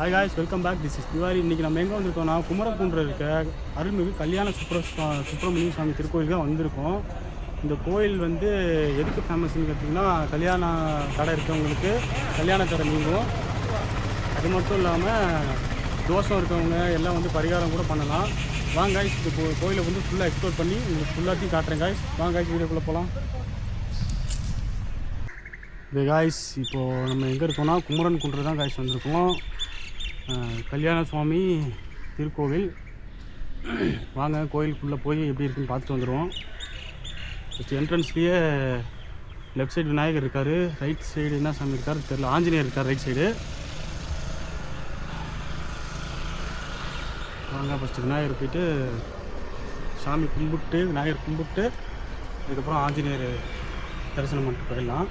Hi guys welcome back this is Tiwari இன்றைக்கி நம்ம எங்கே வந்திருக்கோம்னா குமரகுன்றம் இருக்க அருள்மிகு கல்யாண சுப்ர சுப்பிரமணிய சுவாமி திருக்கோயிலுக்கு தான் வந்திருக்கோம். இந்த கோயில் வந்து எதுக்கு ஃபேமஸ்ன்னு கேட்டிங்கன்னா கல்யாண கடை இருக்கவங்களுக்கு கல்யாண கடை நீங்கும். அது மட்டும் இல்லாமல் தோஷம் இருக்கவங்க எல்லாம் வந்து பரிகாரம் கூட பண்ணலாம். வாங்க காய்ஸ் இந்த கோ- கோயிலை வந்து ஃபுல்லாக எக்ஸ்ப்ளோர் பண்ணி உங்களுக்கு ஃபுல்லாத்தையும் காட்டுறேன் காய்ஸ் வாங்க காய்ஸ் வீடியோக்குள்ளே போகலாம் இது காய்ஸ் இப்போது நம்ம எங்கே இருக்கோம்னா குமரன் குன்று தான் காய்ஸ் வந்திருக்கோம். கல்யாண சுவாமி திருக்கோவில். வாங்க கோயிலுக்குள்ளே போய் எப்படி இருக்குன்னு பார்த்துட்டு வந்துடுவோம் ஃபஸ்ட் என்ட்ரன்ஸ்லேயே லெஃப்ட் சைடு விநாயகர் இருக்கார். ரைட் சைடு என்ன சாமி இருக்கார் தெரில ஆஞ்சநேயர் இருக்கார் ரைட் சைடு வாங்க ஃபஸ்ட்டு விநாயகர் போயிட்டு சாமி கும்பிட்டு விநாயகர் கும்பிட்டு அதுக்கப்புறம் ஆஞ்சநேயர் தரிசனம் பண்ணிட்டு போயிடலாம்.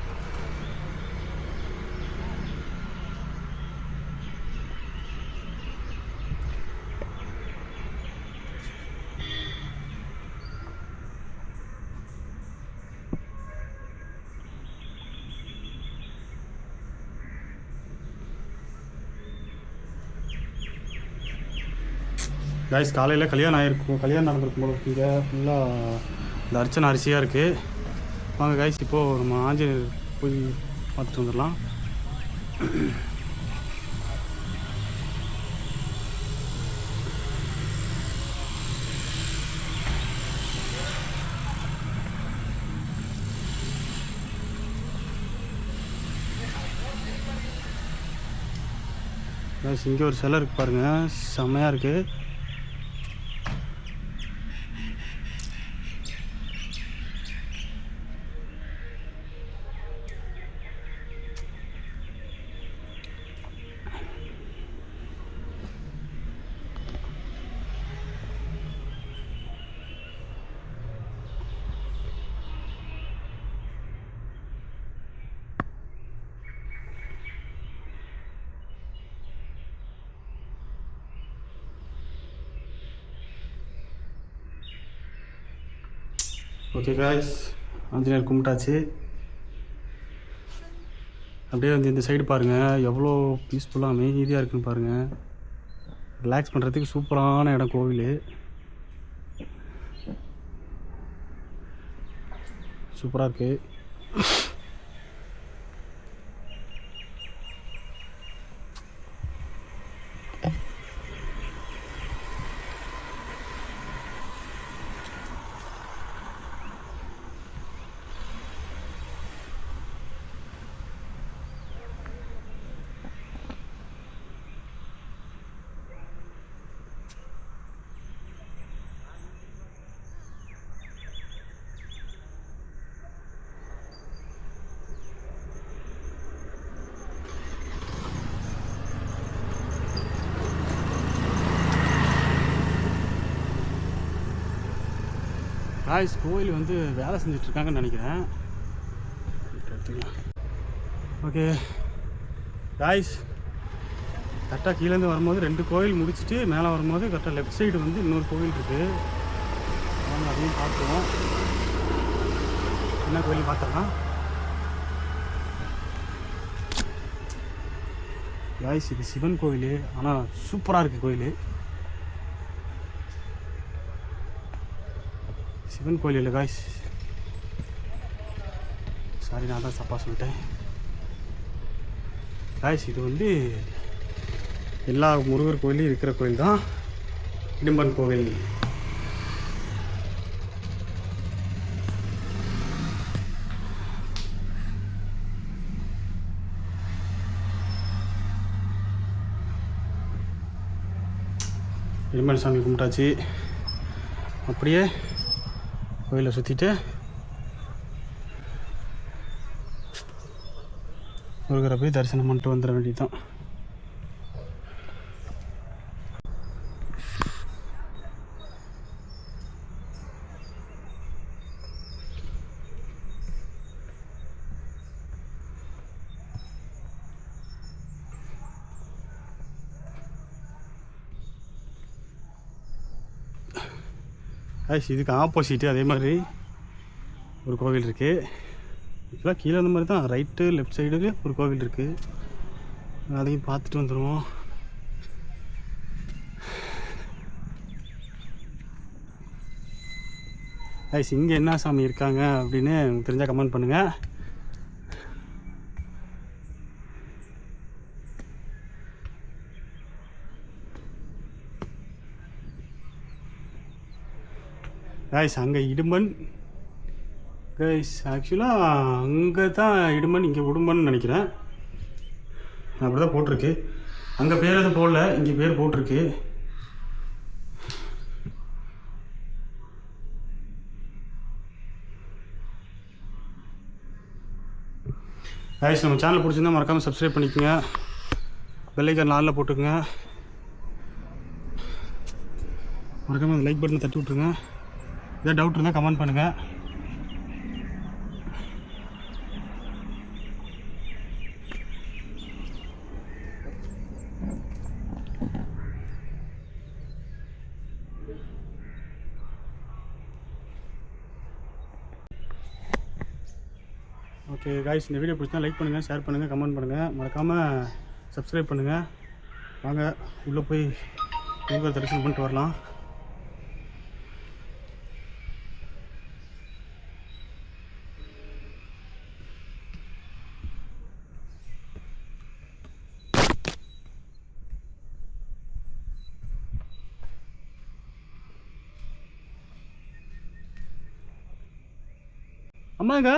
காய்ஸ் காலையில் கல்யாணம் ஆகிருக்கும் கல்யாணம் நடந்திருக்கும் போல இங்கே ஃபுல்லாக இந்த அர்ச்சனை அரிசியாக இருக்குது வாங்க காய்ஸ் இப்போது நம்ம ஆஞ்சநேயர் போய் பார்த்துட்டு வந்துடலாம். காய்ஸ் இங்கே ஒரு சிலை இருக்கு பாருங்கள் செம்மையாக இருக்குது ஓகே காய்ஸ் ஆஞ்சநேயர் கும்பிட்டாச்சு. அப்படியே வந்து இந்த சைடு பாருங்கள் எவ்வளோ பீஸ்ஃபுல்லாக அமைதியாக இருக்குன்னு பாருங்கள் ரிலாக்ஸ் பண்ணுறதுக்கு சூப்பரான இடம் கோவில். சூப்பராக இருக்குது காய்ஸ் கோயில் வந்து வேலை செஞ்சிட்ருக்காங்கன்னு நினைக்கிறேன். ஓகே. காய்ஸ் கரெக்டாக கீழேருந்து வரும்போது ரெண்டு கோயில் முடிச்சுட்டு மேலே வரும்போது கரெக்டாக லெஃப்ட் சைடு வந்து இன்னொரு கோவில் இருக்குது அதையும் பார்த்துருவோம் என்ன கோயில் பார்த்துடலாம் காய்ஸ் இது சிவன் கோயில். ஆனால் சூப்பராக இருக்குது கோயில். சிவன் கோயில் இல்லை காய்ஸ் சாரி நான் தான் தப்பாக சொல்லிட்டேன். காய்ஸ் இது வந்து எல்லா முருகர் கோயிலையும் இருக்கிற கோயில் தான். இடும்பன் கோவில். இடும்பன் சாமி கும்பிட்டாச்சு. அப்படியே கோயிலை சுற்றிட்டு முருகரை போய் தரிசனம் பண்ணிட்டு வந்துட வேண்டியதான் ஆஸ் இதுக்கு ஆப்போசிட்டு அதே மாதிரி ஒரு கோவில் இருக்குது இதெல்லாம் கீழே அந்த மாதிரி தான். ரைட்டு லெஃப்ட் சைடு ஒரு கோவில் இருக்குது அதையும் பார்த்துட்டு வந்துடுவோம் ஐஸ் இங்கே என்ன சாமி இருக்காங்க அப்படின்னு தெரிஞ்சால் கமெண்ட் பண்ணுங்கள் கைஸ் அங்கே இடும்பன். கைஸ் ஆக்சுவலாக அங்கே தான் இடும்பன் இங்கே உடும்பன் நினைக்கிறேன். அப்படி தான் போட்டிருக்கு. அங்கே பேர் எதுவும் போடல இங்கே பேர் போட்டிருக்கு. கைஸ் நம்ம சேனல் பிடிச்சிருந்தா மறக்காமல் சப்ஸ்கிரைப் பண்ணிக்கோங்க. வெள்ளைக்கார் நாளில் போட்டுக்கோங்க. மறக்காமல் அந்த லைக் பட்டனை தட்டி விட்ருங்க ஏதாவது டவுட் இருந்தால் கமெண்ட் பண்ணுங்கள் ஓகே காய்ஸ் இந்த வீடியோ பிடிச்சா லைக் பண்ணுங்கள் ஷேர் பண்ணுங்கள் கமெண்ட் பண்ணுங்கள் மறக்காமல் சப்ஸ்கிரைப் பண்ணுங்கள் வாங்க உள்ளே போய் முருகர் தரிசனம் பண்ணிட்டு வரலாம். அம்மாங்க?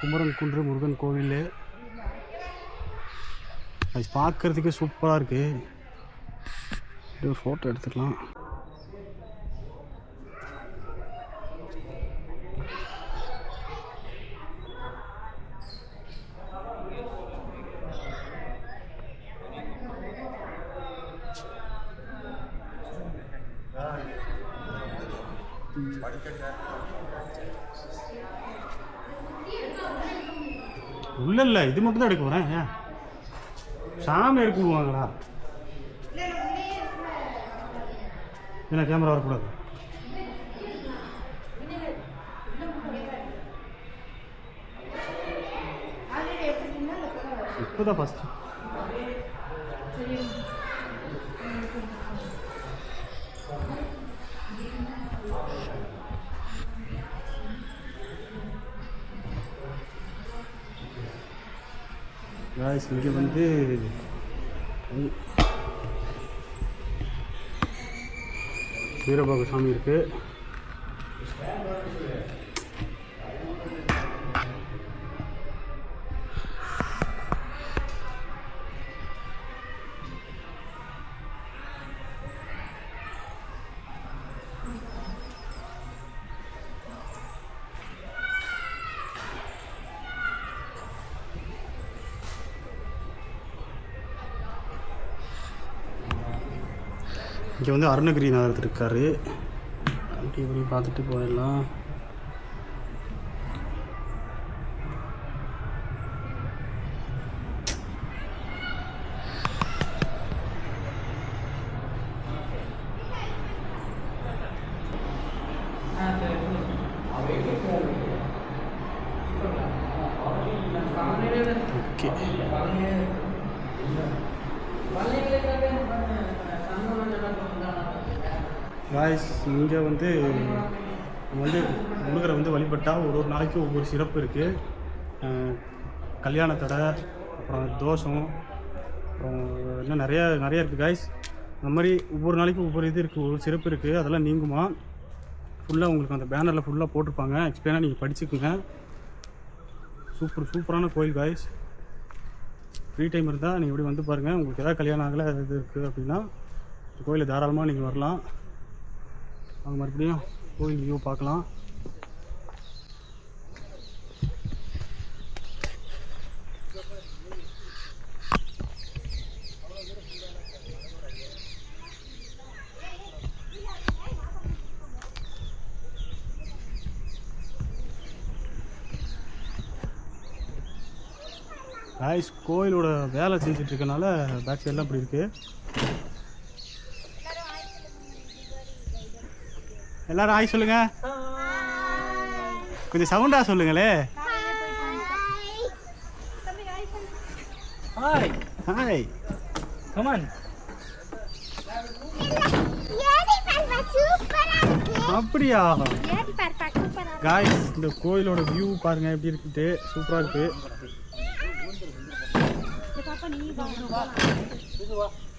குமரன் குன்று முருகன் கோவில் அது பார்க்கறதுக்கே சூப்பராக இருக்கு. இது ஃபோட்டோ எடுத்துக்கலாம் உள்ள இல்லை இது மட்டும் தான் எடுக்க போகிறேன் சாமி எடுக்க போவாங்களா என்ன கேமரா வரக்கூடாது. இப்போதான் ஃபஸ்ட்டு காய்ஸ் இங்கே வந்து வீரபாகு சாமி இங்கே வந்து அருணகிரிநாதர் இருக்காரு. அப்படி இப்படி பார்த்துட்டு போயிடலாம். காய்ஸ் இங்கே வந்து வந்து முருகரை வந்து வழிபட்டால் ஒரு ஒரு நாளைக்கு ஒவ்வொரு சிறப்பு இருக்குது கல்யாண தடை அப்புறம் தோஷம் அப்புறம் இன்னும் நிறையா நிறையா இருக்குது காய்ஸ் அந்த மாதிரி ஒவ்வொரு நாளைக்கும் ஒவ்வொரு இது இருக்குது ஒரு சிறப்பு இருக்குது அதெல்லாம் நீங்குமா? ஃபுல்லாக உங்களுக்கு அந்த பேனரில் ஃபுல்லாக போட்டிருப்பாங்க. எக்ஸ்பிளைனாக நீங்கள் படிச்சுக்குங்க. சூப்பர் சூப்பரான கோயில் காய்ஸ் ஃப்ரீ டைம் இருந்தால் நீங்கள் இப்படி வந்து பாருங்கள் உங்களுக்கு எதாவது கல்யாணம் ஆகலை இது இருக்குது அப்படின்னா இந்த தாராளமாக நீங்கள் வரலாம். அங்கே மறுபடியும் கோயில் வியூ பார்க்கலாம். காய்ஸ் கோயிலோட வேலை செஞ்சிட்ருக்கனால பேக் சைடெலாம் இப்படி இருக்குது எல்லாரும் ஆய் சொல்லுங்க. கொஞ்சம் சவுண்டா சொல்லுங்களே. ஹாய் ஹாய் கமான் அப்படியா? காய்ஸ் இந்த கோயிலோட வியூ பாருங்க எப்படி இருக்குது சூப்பரா இருக்கு.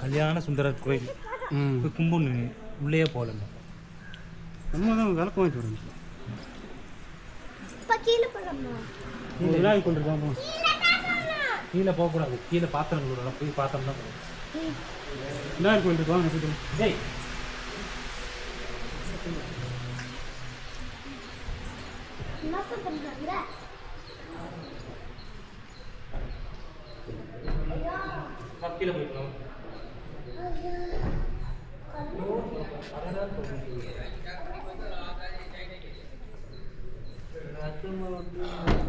கல்யாண சுந்தரர் கோயில். கும்பன்னு உள்ளே போகல நம்ம தான் விளக்கம் ஒரு விநாயகர் கோயில் இருக்கா போ. கீழே போகக்கூடாது. கீழே பாத்திரம் கூட போய் பாத்திரம் தான் போகணும் விநாயகர் கோயில் இருக்கா வாங்க என்ன பண்ணுறாங்க கீழே போய்க்கணும் Thank you.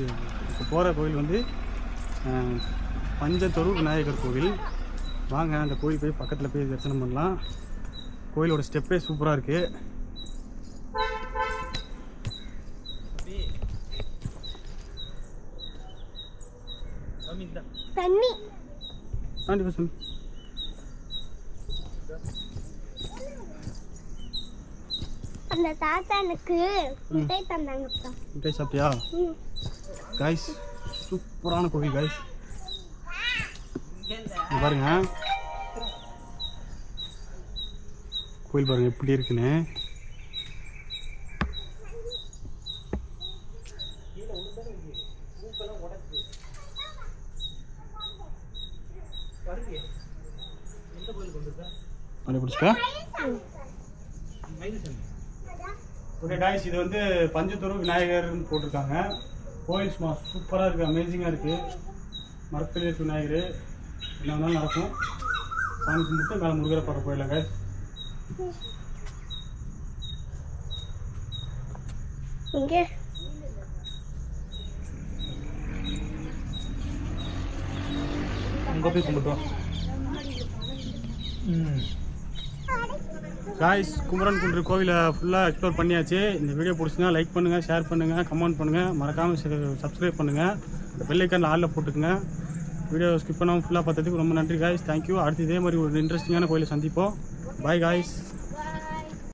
சரி இப்போ போகிற கோயில் வந்து பஞ்சத்தொரு விநாயகர் கோவில். வாங்க அந்த கோயில் போய் பக்கத்தில் போய் தரிசனம் பண்ணலாம். கோயிலோட ஸ்டெப்பே சூப்பராக இருக்குது தண்ணி. ஆண்டி பசங்க அந்த தாத்தா எனக்கு மிட்டாய் தந்தாங்கப்பா மிட்டாய் சாப்பிட்டியா? ம். காய்ஸ் சூப்பரான கோவில் காய்ஸ் பாருங்க. கோயில் பாருங்க எப்படி இருக்குன்னு. அப்படி பிடிச்சிக்கா ஓகே காய்ஸ் இது வந்து பஞ்சத்தூர் விநாயகர்னு போட்டிருக்காங்க. கோயில் சும்மா சூப்பராக இருக்குது அமேசிங்காக இருக்குது இருக்க விநாயகர் என்ன வேணாலும் நடக்கும். சாமி கும்பிட்டு மேலே முருகரை பார்க்க போயிடலாம் காய்ஸ் இங்கே. அங்கே போய் கும்பிட்டோம் ம். காய்ஸ் குமரன் குன்று கோவிலை ஃபுல்லாக எக்ஸ்ப்ளோர் பண்ணியாச்சு. இந்த வீடியோ பிடிச்சிங்கன்னா லைக் பண்ணுங்கள் ஷேர் பண்ணுங்கள் கமெண்ட் பண்ணுங்கள் மறக்காமல் சப்ஸ்கிரைப் பண்ணுங்கள் பெல் ஆளில் போட்டுக்குங்க. வீடியோ ஸ்கிப் பண்ணாமல் ஃபுல்லாக பார்த்ததுக்கு ரொம்ப நன்றி காய்ஸ் தேங்க்யூ அடுத்து இதே மாதிரி ஒரு இன்ட்ரெஸ்டிங்கான கோயிலை சந்திப்போம். Bye guys